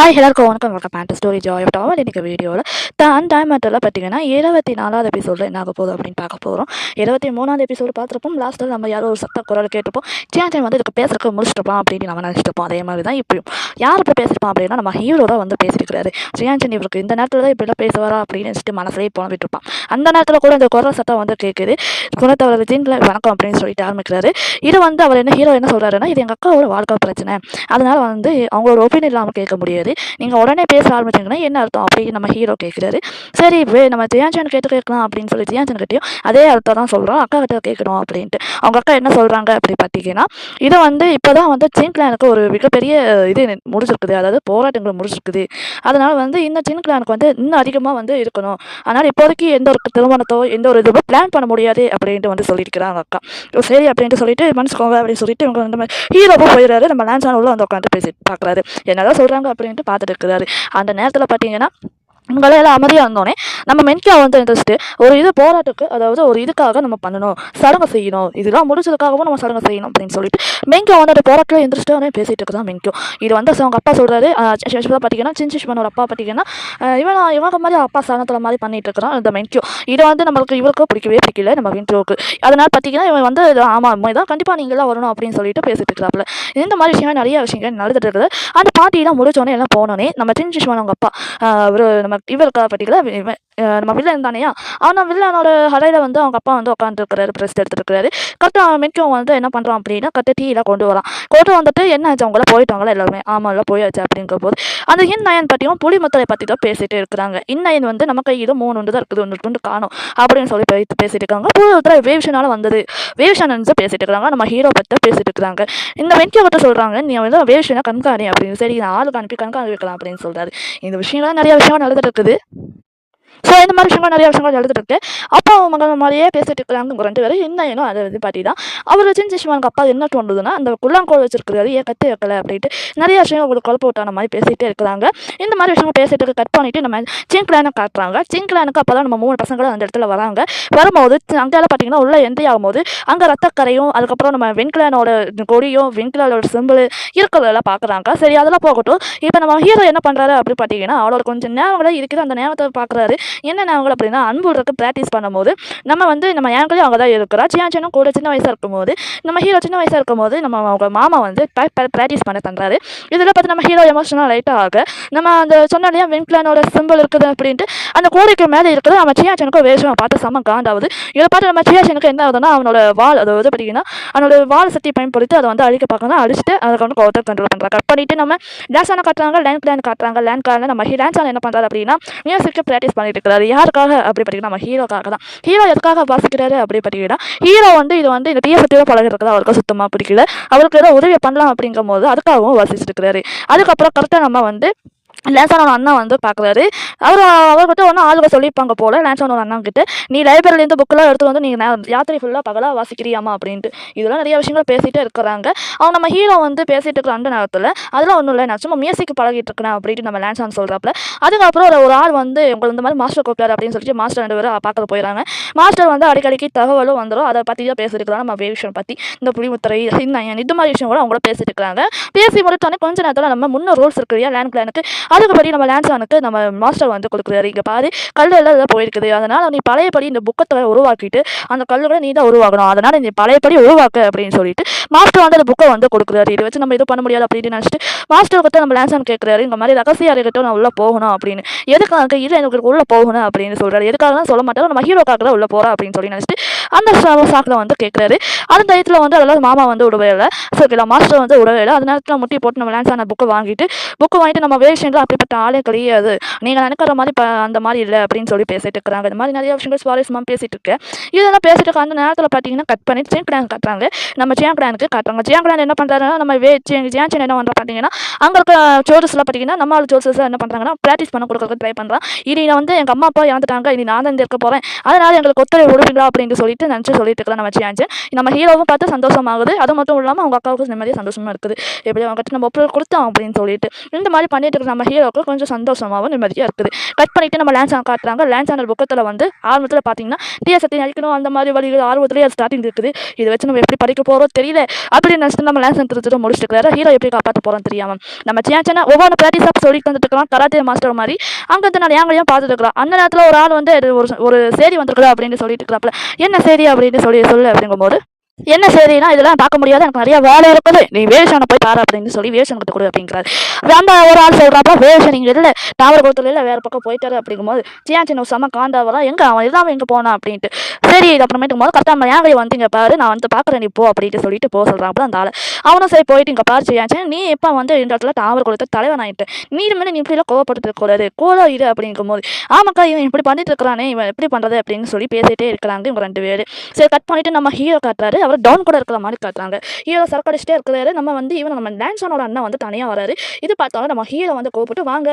Hi எல்லாருக்கும் வணக்கம். வணக்கம் பேண்ட் ஸ்டோரி ஜாய் ஆஃப் டாவல் இன்றைக்கி வீடியோவில் தான் டைமட்டில் பார்த்தீங்கன்னா இருபத்தி நாலாவது எபிசோடில் என்ன ஆக போகுது அப்படின்னு பார்க்க போகிறோம் இருபத்தி மூணாவது எபிசோடு பார்த்துருப்போம் லாஸ்ட்டில் நம்ம யாரோ ஒரு சத்த குரல் கேட்டுப்போம் சேன் வந்து இதுக்கு பேசுறதுக்கு முடிச்சிருப்பான் அப்படின்னு நம்ம நினச்சிருப்போம். அதே மாதிரி தான் இப்பயும். யார் இப்போ பேசியிருப்பான் அப்படின்னா நம்ம ஹீரோ தான் வந்து பேசியிருக்கிறாரு. சியான்சன் இவருக்கு இந்த நேரத்தில் தான் இப்படிலாம் பேசுவாரா அப்படின்னு நினச்சிட்டு மனசுலேயே புலம்பிட்டுருப்பான் அந்த நேரத்தில் கூட இந்த குரல் சத்தம் வந்து கேட்குது குணத்தவர் ஜீன்ல வணக்கம் அப்படின்னு சொல்லிட்டு ஆரம்பிக்கிறாரு. இது வந்து அவர் என்ன ஹீரோ என்ன சொல்கிறாருன்னா இது எங்கள் அக்காவோட வாழ்க்கை பிரச்சனை. அதனால் வந்து அவங்களோட ஒப்பீனியன் இல்லாமல் கேட்க முடியாது. நீங்கள் உடனே பேச ஆரம்பிச்சிங்கன்னா என்ன அர்த்தம்? அப்படின்னு நம்ம ஹீரோ கேட்குறாரு சரி வே நம்ம ஜியான்சன் கேட்டு கேட்கலாம் அப்படின்னு சொல்லி ஜியான்சன் கிட்டேயும் அதே அர்த்தம் தான் சொல்கிறோம் அக்கா கிட்ட கேட்கணும் அப்படின்ட்டு. அவங்க அக்கா என்ன சொல்கிறாங்க அப்படி பார்த்தீங்கன்னா இதை வந்து இப்போ தான் வந்து சின் கிளானுக்கு ஒரு மிகப்பெரிய இது முடிச்சிருக்குது அதாவது போராட்டங்கள் முடிச்சிருக்குது அதனால் வந்து இந்த சின் கிளானுக்கு வந்து இன்னும் அதிகமாக வந்து இருக்கணும். அதனால் இப்போதைக்கு எந்த ஒரு திருமணத்தோ எந்த ஒரு இதுவோ பிளான் பண்ண முடியாது அப்படின்ட்டு வந்து சொல்லியிருக்கிறாங்க அக்கா. சரி அப்படின்ட்டு சொல்லிட்டு மனசுக்கோங்க அப்படின்னு சொல்லிட்டு இவங்க வந்து ஹீரோவும் போயிடுறாரு. நம்ம லான்சான் உள்ள வந்து உட்காந்து பேசி பார்க்குறாரு என்னதான் சொல்கிறாங்க அப்படின்ட்டு பார்த்துட்டு இருக்கிறாரு அந்த நேரத்தில் பார்த்தீங்கன்னா உங்களையெல்லாம் அமைதியாக இருந்தோடனே நம்ம மென்கா வந்து இன்ட்ரெஸ்ட்டு ஒரு இது போராட்டத்துக்கு அதாவது ஒரு இதுக்காக நம்ம பண்ணணும் சடங்கு செய்யணும் இதெல்லாம் முடிச்சதுக்காகவும் நம்ம சடங்கு செய்யணும் அப்படின்னு சொல்லிட்டு மென்கா வந்து அந்த போராட்டத்தில் இன்ட்ரெஸ்ட்டாக பேசிகிட்டு இருக்கதான் மென்கோ இது வந்து அவங்க அப்பா சொல்கிறாரு பார்த்தீங்கன்னா சின்சிஷ்மனோட அப்பா பார்த்தீங்கன்னா இவன் இவங்க மாதிரி அப்பா சரணத்தில் மாதிரி பண்ணிட்டு இருக்கிறான் இந்த மென்கோ இதை வந்து நம்மளுக்கு இவருக்கு பிடிக்கவே பிடிக்கல நம்ம வின்ட்ரோக்கு அதனால் பார்த்தீங்கன்னா இவன் வந்து ஆமாம் ஆமாம் தான் கண்டிப்பாக நீங்களாம் வரணும் அப்படின்னு சொல்லிட்டு பேசிட்டு இருக்கிறாப்புல. இந்த மாதிரி விஷயங்கள் நிறைய விஷயங்கள் நடந்துட்டு இருக்குது. அந்த பாட்டிலாம் முடிச்சோடனே எல்லாம் போனோடனே நம்ம சின்சிஷ்மன் அவங்க அப்பா அவர் நம்ம இவருக்காக பர்டிகுலர் இவன் நம்ம வில்லன் தானேயா? ஆனால் வில்லனோட அறையில் வந்து அவங்க அப்பா வந்து உட்காந்துருக்கிறாரு ப்ரெஸ்ட் எடுத்துருக்கிறாரு. கரெக்டாக மிக்கம் வந்து என்ன பண்ணுறான் அப்படின்னா கரெக்டாக டீயில் கொண்டு வரான். கொண்டு வந்துட்டு என்ன ஆச்சு? அவங்கள போயிட்டாங்களா? எல்லாருமே ஆமாம்ல போயாச்சு அப்படிங்கிற போது அந்த இந்நயன் பற்றியும் புலிமுத்தலை பற்றி தான் பேசிகிட்டு இருக்கிறாங்க. இந்நயன் வந்து நம்ம கையில் மூணு ஒன்று தான் இருக்குது. ஒன்று ரெண்டு காணும். அப்படின்னு சொல்லி பேசி பேசிட்டு இருக்காங்க. புலிமுத்தலை வேவ்ஷனால வந்தது. வேவ்ஷன் வந்து பேசிட்டு இருக்கிறாங்க நம்ம ஹீரோ பற்றி பேசிட்டு இருக்கிறாங்க இந்த வெங்கிய பற்றி சொல்கிறாங்க நீ வந்து வேவ்ஷனை கண்காணி அப்படின்னு. சரி நான் ஆளுக்கு அனுப்பி கண்காணி வைக்கலாம் அப்படின்னு சொல்கிறாரு இந்த விஷயம்லாம் நிறைய விஷயம் நடந்துட்டு இருக்குது. ஸோ இந்த மாதிரி விஷயங்கள் நிறைய விஷயங்கள் எழுதிட்டு இருக்கு அப்பா மகன் மாதிரியே பேசிட்டு இருக்கிறாங்க ரெண்டு பேரும். என்ன ஏனோ அதை வந்து பாட்டி தான் அவர் சின்ன சிஷ்மானுக்கு அப்பா என்ன தோணுதுன்னா அந்த குள்ளாங்கோல் வச்சிருக்கிறாரு ஏன் கத்து வைக்கல அப்படின்ட்டு நிறைய விஷயங்கள் உங்களுக்கு குழப்ப விட்டான மாதிரி பேசிகிட்டே இருக்கிறாங்க. இந்த மாதிரி விஷயங்கள் பேசிட்டு இருக்க கட் பண்ணிட்டு நம்ம சிங்க்லானை காட்டுறாங்க. சிங்க்லானுக்கு அப்போ தான் நம்ம மூணு பசங்களும் அந்த இடத்துல வராங்க. வரும்போது அங்கெல்லாம் பார்த்தீங்கன்னா உள்ள என்ட்ரி ஆகும்போது அங்கே ரத்தக்கரையும் அதுக்கப்புறம் நம்ம வெண்கிலானோட கொடியும் வெண்கிலானோட சிம்பிள் இருக்கிறதெல்லாம் பார்க்குறாங்க சரி அதெல்லாம் போகட்டும். இப்போ நம்ம ஹீரோ என்ன பண்ணுறாரு அப்படின்னு பார்த்தீங்கன்னா அவரோட கொஞ்சம் ஞாபகம் இருக்குது? அந்த நேரத்தை பார்க்குறாரு என்ன ஞாபகம் அப்படின்னா அன்புறதுக்கு ப்ராக்டிஸ் பண்ணும்போது நம்ம வந்து நம்ம ஏங்களையும் அவங்க தான் இருக்கிறா சியாச்சனும் கூட சின்ன வயசாக இருக்கும்போது நம்ம ஹீரோ சின்ன வயசாக இருக்கும்போது நம்ம அவங்க மாமா வந்து ப்ராக்டிஸ் பண்ண தந்துறாரு இதில் பார்த்து நம்ம ஹீரோ எமோஷனல் லைட்டாக ஆக நம்ம அந்த சொன்னாலே இல்லையா சிம்பிள் இருக்குது அப்படின்ட்டு அந்த கோடைக்கு மேலே இருக்கிறது நம்ம சியாச்சனுக்கும் வேஷம் பார்த்து செம்ம காண்டாவது. இதை பார்த்து நம்ம சியாச்சனுக்கு என்ன ஆகுதுன்னா அவனோட வால் அதாவது பார்த்தீங்கன்னா அவனோட வால் சக்தி பயன்படுத்தி அதை வந்து அழிக்க பார்க்கணும் அழிச்சிட்டு அதுக்கு வந்து கோவத்தை கண்ட்ரோல் பண்ணுறாங்க கட் பண்ணிட்டு நம்ம டான்ஸான காட்டுறாங்க லேண்ட் பிளான் காட்டுறாங்க லேண்ட் காரில் நம்ம டான்ஸான என்ன பண்ணுறாரு அப்படின்னா மியூசிக்கு ப்ராக்டிஸ் பண்ணிட்டு எடுக்கிறாரு. யாருக்காக? அப்படி பார்த்தீங்கன்னா நம்ம ஹீரோக்காக தான். ஹீரோ எதுக்காக வாசிக்கிறாரு? அப்படி பார்த்தீங்கன்னா ஹீரோ வந்து இது வந்து இந்த டிஎஃப்டியில் பழகிறதுக்கு அவருக்கு சுத்தமாக பிடிக்கல. அவருக்கு ஏதோ உதவி பண்ணலாம் அப்படிங்கும் போது அதுக்காகவும் வாசிச்சுட்டு இருக்கிறாரு அதுக்கப்புறம் கரெக்டாக நம்ம வந்து லேசானோட அண்ணா வந்து பார்க்குறாரு அவர் அவர்கிட்ட ஒன்றும் ஆளுங்க சொல்லியிருப்பாங்க போல லேசானோட அண்ணா கிட்ட. நீ லைப்ரரிலேருந்து புக்கெல்லாம் எடுத்து வந்து நீ யாத்திரை ஃபுல்லாக பகலாக வாசிக்கிறியாமா அப்படின்ட்டு. இதெல்லாம் நிறைய விஷயங்கள் பேசிகிட்டே இருக்கிறாங்க. அவங்க நம்ம ஹீரோ வந்து பேசிகிட்டு இருக்கிற அந்த நேரத்தில் அதெல்லாம் ஒன்றும் இல்லை நான் சும்மா மியூசிக் பழகிட்டு இருக்கேன் அப்படின்ட்டு நம்ம லேன்சான் சொல்கிறாப்புல அதுக்கப்புறம் ஒரு ஒரு ஆள் வந்து உங்களுக்கு இந்த மாதிரி மாஸ்டர் கூப்பிட்டாரு அப்படின்னு சொல்லிட்டு மாஸ்டர் ரெண்டு பேரும் பார்க்க போயிடறாங்க மாஸ்டர் வந்து அடிக்கடிக்கு தகவலும் வந்துடும் அதை பற்றி தான் பேசியிருக்கிறாங்க நம்ம விஷயம் பற்றி இந்த புளிமுத்திரை சின்னயன் இது மாதிரி விஷயம் கூட அவங்கள பேசிட்டு இருக்கிறாங்க. பேசி முடித்தோடனே கொஞ்ச நேரத்தில் நம்ம முன்ன ரூல்ஸ் இருக்கு இல்லையா லேண்ட் பிளானுக்கு அதுக்குப்படி நம்ம லேன்சானுக்கு நம்ம மாஸ்டர் வந்து கொடுக்குறாரு. இங்கே பாரு கல்லெல்லாம் எல்லாம் இதில் போயிருக்குது. அதனால் நீ பழையபடி இந்த புக்கத்தை உருவாக்கிட்டு அந்த கல்லுகளை நீ தான் உருவாக்கணும். அதனால் நீ பழையபடி உருவாக்க அப்படின்னு சொல்லிட்டு மாஸ்டர் வந்து அந்த புக்கை வந்து கொடுக்குறாரு. இதை வச்சு நம்ம இது பண்ண முடியாது அப்படின்னு நினச்சிட்டு மாஸ்டர் கிட்ட நம்ம லேன்சான் கேட்குறாரு இந்த மாதிரி ரகசிய அறைகிட்ட நான் உள்ளே போகணும் அப்படின்னு. எதுக்காக இது எனக்கு உள்ளே போகணும் அப்படின்னு சொல்கிறாரு எதுக்காக சொல்ல மாட்டாங்க நம்ம ஹீரோக்காக தான் உள்ளே போகிறோம் அப்படின்னு சொல்லி நினச்சிட்டு அந்த சாக்கில் வந்து கேட்குறாரு அந்த டயத்தில் வந்து அதெல்லாம் மாமா வந்து விடவே இல்லை. ஸோ இல்லை மாஸ்டர் வந்து விடவே இல்லை. அந்த நேரத்தில் முட்டி போட்டு நம்ம லேண்ட்ஸான புக்கை வாங்கிட்டு புக்கு வாங்கிட்டு நம்ம வேஷன்ல அப்படிப்பட்ட ஆளே கிடையாது. நீங்கள் நினைக்கிற மாதிரி ப அந்த மாதிரி இல்லை அப்படின்னு சொல்லி பேசிட்டு இருக்கிறாங்க. இந்த மாதிரி நிறைய விஷயங்கள் சுவாரஸ்யமாக பேசிட்டு இருக்கேன் இதெல்லாம் பேசிட்டு இருக்க அந்த நேரத்தில் பார்த்தீங்கன்னா கட் பண்ணி சியாங் கிளான் காட்டுறாங்க. நம்ம சியாங் கிளானுக்கு காட்டுறாங்க. சியாங் கிளான் என்ன பண்ணுறாங்கன்னா நம்ம வே ஜியான் என்ன பண்ணுறா பார்த்தீங்கன்னா அங்கே இருக்க பார்த்தீங்கன்னா நம்ம ஆள் சோர்ஸஸ் என்ன பண்ணுறாங்கன்னா ப்ராக்டிஸ் பண்ண கொடுக்கறதுக்கு ட்ரை பண்ணுறான் இனி நான் வந்து எங்கள் அம்மா அப்பா இறந்துட்டாங்க. இனி நான் தான் இருக்க போகிறேன் அதனால் எங்களுக்கு ஒத்துழை விடுவீங்களா அப்படின்னு சொல்லிட்டு நினச்சி சொல்லிட்டு இருக்கலாம் நம்ம சியான் நம்ம ஹீரோவும் பார்த்து சந்தோஷமாகுது. அது மட்டும் இல்லாமல் அவங்க அக்காவுக்கு நிம்மதியாக சந்தோஷமாக இருக்குது. எப்படி அவங்ககிட்ட நம்ம ஒப்புதல் கொடுத்தோம் அப்படின்னு சொல்லிட்டு. இந்த மாதிரி பண்ணிட்டு இருக்கிற நம்ம ஹீரோக்கு கொஞ்சம் சந்தோஷமாகவும் நிம்மதியாக இருக்குது. கட் பண்ணிவிட்டு நம்ம லேண்ட் சேனல் காட்டுறாங்க. லேண்ட் சேனல் புக்கத்தில் வந்து ஆரம்பத்தில் பார்த்தீங்கன்னா தீய சத்தி அழிக்கணும் அந்த மாதிரி வழிகள் ஆர்வத்திலே அது ஸ்டார்டிங் இருக்குது. இதை வச்சு நம்ம எப்படி படிக்க போகிறோம் தெரியல. அப்படின்னு நினச்சிட்டு நம்ம லேண்ட் சேனல் திருச்சிட்டு முடிச்சுட்டு ஹீரோ எப்படி காப்பாற்ற போகிறோம் தெரியாமல் நம்ம சின்ன சின்ன ஒவ்வொரு ப்ராக்டிஸாக சொல்லி வந்துட்டு இருக்கலாம் கராத்தே மாஸ்டர் மாதிரி. அங்கே நான் ஏங்களையும் பார்த்துட்டு அந்த நேரத்தில் ஒரு ஆள் வந்து ஒரு ஒரு சேரி வந்திருக்குது அப்படின்னு சொல்லிட்டு இருக்கிறாப்புல என்ன சேரி அப்படின்னு சொல்லி சொல்லு அப்படிங்கும்போது என்ன சரினா இதெல்லாம் பார்க்க முடியாது. எனக்கு நிறைய வேலை இருக்குது. நீ வேஷனை போய் பாரு அப்படின்னு சொல்லி வேஷன் கொடுத்து கொடு அப்படிங்கிறாரு. அந்த ஒரு ஆள் சொல்கிறாப்ப வேஷன் இங்கே இல்லை. தாவர குளத்துல இல்லை வேறு பக்கம் போயிட்டாரு அப்படிங்கும்போது சியா சின்ன செம்ம காந்தாவெல்லாம் எங்கே அவன்? இல்லாமல் எங்கே போனான்? அப்படின்ட்டு. சரி இது அப்புறமேட்டுக்கும் போது கரெக்டாக ஏன் கை வந்து இங்கே பாரு? நான் வந்து பார்க்குறேன் நீ போ அப்படின்ட்டு சொல்லிட்டு போக சொல்கிறாப்புல அந்த ஆள். அவனும் சரி போயிட்டு இங்கே பாரு சியாச்சு நீ இப்போ வந்து இந்த இடத்துல தாவர குளத்தை தலைவன் ஆகிட்டு நீ மேலே நீ இப்படிலாம் கோவப்பட்டு கூடாது. கோலா இரு அப்படிங்கும் போது ஆமாக்கா இவன் இப்படி பண்ணிட்டு இருக்கிறானே. இவன் எப்படி பண்ணுறது அப்படின்னு சொல்லி பேசிட்டே இருக்கிறாங்க இவங்க ரெண்டு பேர். சரி கட் பண்ணிட்டு நம்ம ஹீரோ காட்டுறாரு. அவர் டவுன் கூட இருக்கிற மாதிரி காட்டுறாங்க. ஹீரோ சரக்கடிச்சிட்டே இருக்கிறாரு. நம்ம வந்து இவன் நம்ம டான்ஸானோட அண்ணன் வந்து தனியாக வராரு. இது பார்த்தாலும் நம்ம ஹீரோ வந்து கோப்பிட்டு வாங்க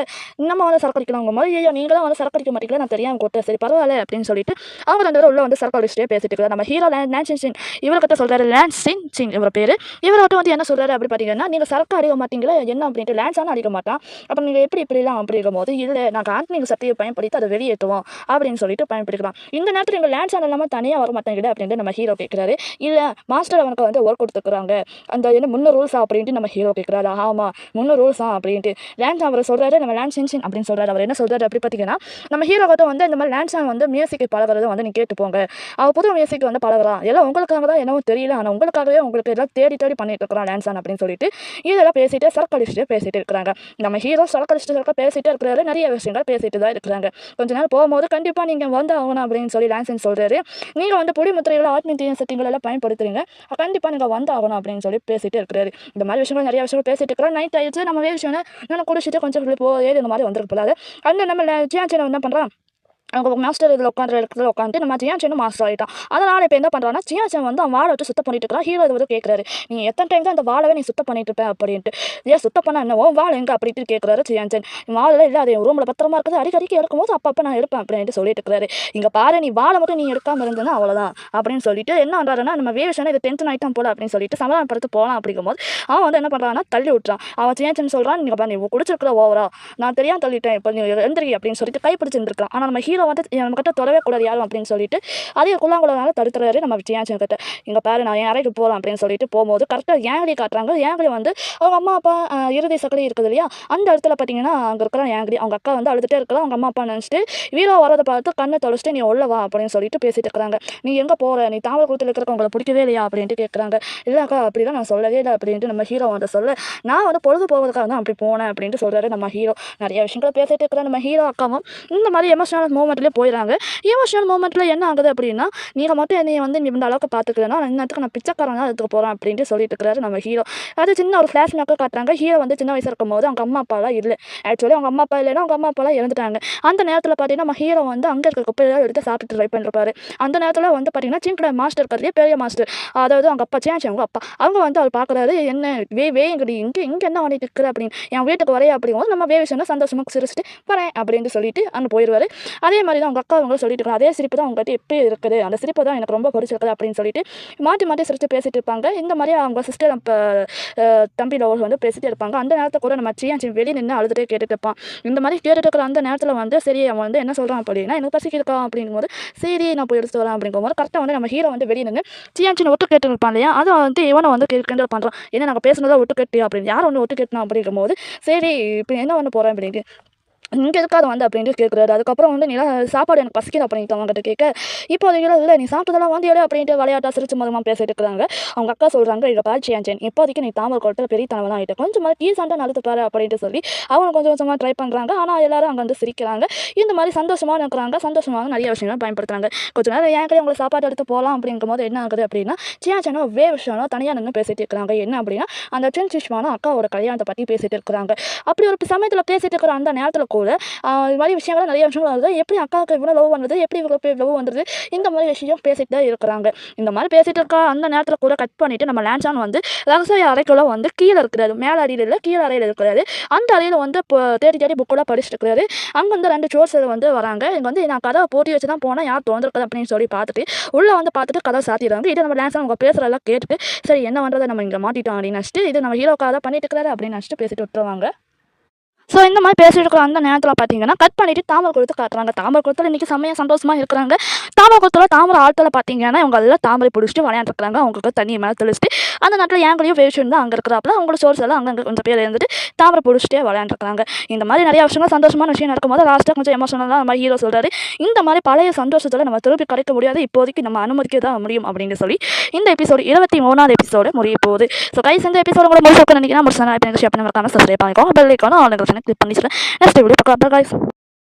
நம்ம வந்து சரக்கடிக்கணுங்க போது ஐயோ நீங்களும் வந்து சரக்கடிக்க மாட்டீங்களா? நான் தெரியாமல் கொட்டேன் சரி பரவாயில்ல அப்படின்னு சொல்லிட்டு அவங்க ரெண்டு பேரும் உள்ள வந்து சரக்கடிச்சிட்டே பேசிட்டு இருக்கிறார் நம்ம ஹீரோ லேன்சின் சிங் இவர்கிட்ட சொல்கிறாரு லேன்ஸ் சிங் சிங் இவர் பேர். இவர்கிட்ட வந்து என்ன சொல்கிறாரு அப்படி பார்த்தீங்கன்னா நீங்கள் சரக்கு அடிக்க மாட்டீங்களா? என்ன? அப்படின்ட்டு லேன்ஸான அடிக்க மாட்டான். அப்போ நீங்கள் எப்படி இப்படிலாம் அப்படிங்கும் போது இல்லை நாங்கள் ஆன்மீக சக்தியை பயன்படுத்தி அதை வெளியேற்றுவோம். அப்படின்னு சொல்லிட்டு பயன்படுத்திக்கலாம். இந்த நேரத்தில் எங்கள் லேண்ட் சேனல் இல்லாமல் தனியாக வர மாட்டேங்குது அப்படின்ட்டு நம்ம ஹீரோ கேட்குறாரு இல்லை மாஸ்டர் அவனுக்கு வந்து ஒர்க் கொடுத்துருக்குறாங்க. அந்த என்ன முன்னூறு ரூல்ஸா அப்படின்ட்டு நம்ம ஹீரோ கேட்குறாரு ஆமாம் முன்னூறு ரூல்ஸா அப்படின்ட்டு. லேண்ட் அவர் சொல்கிறாரு நம்ம லேண்ட் சென்சின் அப்படின்னு சொல்கிறாரு அவர் என்ன சொல்கிறாரு அப்படி பார்த்தீங்கன்னா நம்ம ஹீரோ கிட்ட வந்து இந்த மாதிரி லேண்ட் சாங் வந்து மியூசிக் பழகிறத வந்து நீ கேட்டு போங்க. அவள் புது மியூசிக் வந்து பழகுறான். எல்லாம் உங்களுக்காக தான் என்னவோ தெரியல. ஆனால் உங்களுக்காகவே உங்களுக்கு எல்லாம் தேடி தேடி பண்ணிட்டு இருக்கிறான் லேண்ட் சாங் அப்படின்னு சொல்லிட்டு இதெல்லாம் பேசிட்டு சரக்கடிச்சுட்டு பேசிட்டு இருக்கிறாங்க. நம்ம ஹீரோ சரக்கடிச்சுட்டு சரக்க பேசிட்டு இருக்கிறாரு. நிறைய விஷயங்கள் பேசிட்டு தான் இருக்கிறாங்க. கொஞ்ச நேரம் போகும்போது கண்டிப்பாக நீங்கள் வந்து ஆகணும் அப்படின்னு சொல்லி லேன்சன் சொல்கிறாரு நீங்கள் வந்து புடி முத்திரைகளை ஆத்மீய சக்திகள் எல்லாம் பயன்படுத்துறீங்க கண்டிப்பாக நீங்கள் வந்து ஆகணும் அப்படின்னு சொல்லி பேசிகிட்டு இருக்கிறாரு. இந்த மாதிரி விஷயங்கள் நிறைய விஷயங்கள் பேசிட்டு இருக்கிறோம். நைட் ஆயிடுச்சு. நம்ம விஷயம் நான் குடிச்சிட்டு கொஞ்சம் போ ஏது இந்த மாதிரி வந்துருக்கு போதாது அந்த நம்ம ஜியாச்சினை என்ன பண்ணுறான் அவங்க மாஸ்டர் இதில் உட்காந்து இடத்துல உட்காந்து நம்ம ஜியாச்சனும் மாஸ்டர் ஆகிட்டான் அதனால் இப்போ என்ன பண்ணுறான்னா ஜியாச்சன் வந்து அவன் வாழை வச்சு சுத்தம் பண்ணிட்டு இருக்கான். ஹீரோ இது வந்து கேட்குறாரு நீ எத்தனை டைம் தான் அந்த வாழவே நீ சுத்தம் பண்ணிட்டு இருப்பேன் அப்படின்ட்டு. ஏன் சுத்தம் பண்ண என்ன? உன் வாழை எங்கே? அப்படின்ட்டு கேட்குறாரு ஜியாச்சன் வாழை இல்லை அது என் ரூமில் பத்திரமா இருக்குது அடிக்கடிக்கு எடுக்கும்போது அப்பப்போ நான் எடுப்பேன் அப்படின்ட்டு சொல்லிட்டு இருக்கிறாரு இங்கே பாரு நீ வாழை மட்டும் நீ எடுக்காமல் இருந்ததுன்னா அவ்வளோதான் அப்படின்னு சொல்லிட்டு என்ன பண்ணுறாருன்னா நம்ம வேஷனை இது டென்ஷன் ஆகிட்டான் போல அப்படின்னு சொல்லிட்டு சமாதானப்படுத்து போகலாம் அப்படிங்கும்போது அவன் வந்து என்ன பண்ணுறான்னா தள்ளி விட்டுறான். அவன் ஜியாச்சன் சொல்கிறான் நீங்கள் நீ குடிச்சிருக்கிற ஓவரா? நான் தெரியாமல் தள்ளிட்டேன். இப்போ நீ எழுந்திரி அப்படின்னு சொல்லிட்டு கைப்பிடிச்சிருந்துருக்கான் ஆனால் நம்ம ஹீரோ வந்து நம்ம கிட்ட தொடவே கூடாது யாரும் அப்படின்னு சொல்லிட்டு அதே குள்ளாங்குளனால தடுத்துறாரு நம்ம விஜயாச்சன் கிட்ட. இங்கே பாரு நான் என் அறைக்கு போகலாம் அப்படின்னு சொல்லிட்டு போகும்போது கரெக்டாக ஏங்கடி காட்டுறாங்க? ஏங்கடி வந்து அவங்க அம்மா அப்பா இறுதி சக்கரை இருக்குது இல்லையா? அந்த இடத்துல பார்த்தீங்கன்னா அங்கே இருக்கிற ஏங்கடி அவங்க அக்கா வந்து அழுதுட்டே இருக்கலாம். அவங்க அம்மா அப்பா நினச்சிட்டு வீரா வரதை பார்த்து கண்ணை தொலைச்சிட்டு நீ உள்ள வா அப்படின்னு சொல்லிட்டு பேசிட்டு இருக்கிறாங்க. நீ எங்கே போகிற நீ தாவர குளத்தில் இருக்கிற உங்களை பிடிக்கவே இல்லையா? அப்படின்ட்டு கேட்குறாங்க இல்லைக்கா அப்படிலாம் நான் சொல்லவே இல்லை அப்படின்ட்டு நம்ம ஹீரோ வந்து சொல்ல நான் வந்து பொழுது போவதுக்காக தான் அப்படி போனேன் அப்படின்ட்டு சொல்கிறாரு நம்ம ஹீரோ. நிறைய விஷயங்களை பேசிட்டு இருக்கிற நம்ம ஹீரோ அக்காவும் இந்த மாதிரி எமோஷனல் மூமெண்ட்லேயே போயிடறாங்க எமோஷனல் மூமெண்ட்டில் என்ன ஆகுது அப்படின்னா நீங்கள் மட்டும் என்னையை வந்து நீ இந்த அளவுக்கு பார்த்துக்கலன்னா நான் இன்னத்துக்கு நான் பிச்சைக்காரன் தான் எடுத்துக்க போகிறேன் அப்படின்ட்டு சொல்லிட்டு இருக்கிறாரு நம்ம ஹீரோ அது சின்ன ஒரு ஃப்ளாஷ் மேக்கை காட்டுறாங்க. ஹீரோ வந்து சின்ன வயசு இருக்கும் போது அவங்க அம்மா அப்பாலாம் இல்லை. ஆக்சுவலி அவங்க அம்மா அப்பா இல்லைன்னா அவங்க அம்மா அப்பாலாம் இறந்துட்டாங்க. அந்த நேரத்தில் பார்த்தீங்கன்னா நம்ம ஹீரோ வந்து அங்கே இருக்க குப்பையெல்லாம் எடுத்து சாப்பிட்டு ட்ரை பண்ணிருப்பாரு அந்த நேரத்தில் வந்து பார்த்தீங்கன்னா சின்ன மாஸ்டர் இருக்கிறதுலே பெரிய மாஸ்டர் அதாவது அவங்க அப்பா சேஞ்ச் அவங்க அப்பா. அவங்க வந்து அவர் பார்க்குறாரு என்ன வே வேங்கடி இங்கே இங்கே என்ன வாங்கிட்டு இருக்கிற அப்படின்னு. என் வீட்டுக்கு வரைய அப்படிங்கும்போது நம்ம வே விஷயம் சந்தோஷமாக சிரிச்சிட்டு வரேன் அப்படின்னு சொல்லிட்டு அங்கே போயிடுவாரு அதே அதே மாதிரி தான் அவங்க அக்கா அவங்க சொல்லிட்டு இருக்காங்க. அதே சிரிப்பு தான் அவங்ககிட்ட எப்பயும் இருக்குது. அந்த சிரிப்பு தான் எனக்கு ரொம்ப பிடிச்சிருக்குது அப்படின்னு சொல்லிட்டு மாற்றி மாற்றி சிரிச்சு பேசிட்டு இருப்பாங்க. இந்த மாதிரி அவங்க சிஸ்டர் இப்போ தம்பி லவர் வந்து பேசிட்டு இருப்பாங்க. அந்த நேரத்தில் கூட நம்ம சியாச்சி வெளியே நின்று அழுதுட்டே கேட்டுட்டு இருப்பான். இந்த மாதிரி கேட்டுட்டு இருக்கிற அந்த நேரத்தில் வந்து சரி அவன் வந்து என்ன சொல்கிறான் அப்படின்னா எனக்கு பசிக்கிருக்கா அப்படிங்கும்போது சரி நான் போய் எடுத்து வரேன். அப்படிங்கும்போது கரெக்டாக வந்து நம்ம ஹீரோ வந்து வெளியே நின்று சியாச்சின்னு ஒட்டு கேட்டு இருப்பான் இல்லையா? அதை வந்து இவனை வந்து கிண்டல் பண்ணுறான் என்ன நாங்கள் பேசுனதை ஒட்டு கேட்டியா? அப்படின்னு யார் ஒன்று ஒட்டு கேட்டனா அப்படிங்கும்போது சரி இப்போ என்ன பண்ண போகிறேன் அப்படின்னு இங்கே இருக்காது வந்து அப்படின்ட்டு கேட்குறாரு அதுக்கப்புறம் வந்து நீலாம் சாப்பாடு எனக்கு பசிக்குது அப்படின்ட்டு அவங்ககிட்ட கேட்க இப்போ அது இல்லை நீ சாப்பிட்டதெல்லாம் வந்து எடு அப்படின்ட்டு விளையாட்டா சிரிச்சு மதமாக பேசிட்டு இருக்கிறாங்க. அவங்க அக்கா சொல்கிறாங்க இதை பாய்ச்சி ஆச்சேன் இப்போதைக்கு நீ தாமல் கோட்டத்தில் பெரிய தலைவலாம் ஆகிட்ட கொஞ்சம் மாதிரி டீ சண்டை நடத்து பாரு அப்படின்ட்டு சொல்லி அவங்க கொஞ்சம் கொஞ்சமாக ட்ரை பண்ணுறாங்க ஆனால் எல்லாரும் அங்கே வந்து சிரிக்கிறாங்க. இந்த மாதிரி சந்தோஷமாக இருக்கிறாங்க சந்தோஷமாக நிறைய விஷயங்கள் பயன்படுத்துகிறாங்க கொஞ்சம் நேரம் ஏன் கூட உங்களை சாப்பாடு எடுத்து போகலாம் அப்படிங்கும் போது என்ன ஆகுது அப்படின்னா சியாச்சனோ வே விஷயம் தனியாக நின்று பேசிட்டு இருக்கிறாங்க. என்ன அப்படின்னா அந்த சின் சிஷ்மான அக்காவோட கல்யாணத்தை பற்றி பேசிட்டு இருக்கிறாங்க. அப்படி ஒரு சமயத்தில் பேசிட்டு இருக்கிற அந்த நேரத்தில் கூட இது மாதிரி விஷயங்கள் நிறைய விஷயங்கள் வருது. எப்படி அக்காவுக்கு இவ்வளோ லவ் வந்தது? எப்படி இவ்வளோ லவ் வந்தது? இந்த மாதிரி விஷயம் பேசிட்டு தான் இருக்கிறாங்க. இந்த மாதிரி பேசிட்டு இருக்கா அந்த நேரத்தில் கூட கட் பண்ணிட்டு நம்ம லேன்சான் வந்து ரகசிய அறைக்குள்ள வந்து கீழே இருக்கிறாரு. மேலே அறையில் இல்லை கீழே அறையில் இருக்கிறாரு. அந்த அறையில் வந்து இப்போ தேடி தேடி புக்கெல்லாம் படிச்சுட்டு இருக்கிறாரு. அங்கே வந்து ரெண்டு சோர்ஸர் வந்து வராங்க. இங்கே வந்து நான் கதவை போட்டி வச்சு தான் போனால் யார் திறந்துருக்குது அப்படின்னு சொல்லி பார்த்துட்டு உள்ளே வந்து பார்த்துட்டு கதை சாத்திடுறாங்க. இதை நம்ம லேன்சான் அவங்க பேசுகிறதெல்லாம் கேட்டுட்டு சரி என்ன பண்ணுறதை நம்ம இங்கே மாட்டிட்டோம் அப்படின்னு நினச்சிட்டு இது நம்ம ஹீரோக்காக தான் பண்ணிட்டு இருக்கிறாரு அப்படின்னு நினச்சிட்டு பேசிட்டு விட்டுருவாங்க. ஸோ இந்த மாதிரி பேசிட்டு இருக்கிற அந்த நேரத்தில் பார்த்தீங்கன்னா கட் பண்ணிட்டு தாமரை கொடுத்து காட்டுறாங்க. தாமரை கொடுத்துல இன்றைக்கி செம்மையாக சந்தோஷமாக இருக்கிறாங்க. தாமரை கொடுத்துல தாமரை ஆழ்த்தில் பார்த்தீங்கன்னா இவங்க எல்லாம் தாமரை பிடிச்சிட்டு விளையாண்டுருக்காங்க அவங்களுக்கு தண்ணி மேலே தெளிச்சிட்டு அந்த நேரத்தில் ஏங்களையும் தான் அங்கே இருக்கிறாப்புல? அவங்களோட சோர்ஸ் எல்லாம் அங்கங்கே கொஞ்சம் பேர் இருந்துட்டு தாமரை பிடிச்சிட்டே விளையாண்டுருக்காங்க. இந்த மாதிரி நிறைய விஷயங்கள் சந்தோஷமான விஷயம் நடக்கும்போது லாஸ்ட்டாக கொஞ்சம் எமோஷனலாக நம்ம ஹீரோ சொல்கிறாரு இந்த மாதிரி பழைய சந்தோஷத்தில் நம்ம திருப்பி கிடைக்க முடியாது. இப்போதைக்கு நம்ம அனுமதிக்க தான் முடியும் அப்படின்னு சொல்லி இந்த எபிசோடு இருபத்தி மூணாவது எபிசோடு முடிய போகுது. ஸோ கைஸ் இந்த எபிசோட உங்களை முடிச்சு நினைக்கிறேன் முடிச்சு ஷேர் பண்ணி மறக்காம சப்ஸ்கிரைப் பண்ணிக்கோங்க. பெல் ஐக்கான ஆளுங்க கிளிக் பண்ணி நெக்ஸ்ட் வீடியோ பார்க்கலாம். கைஸ்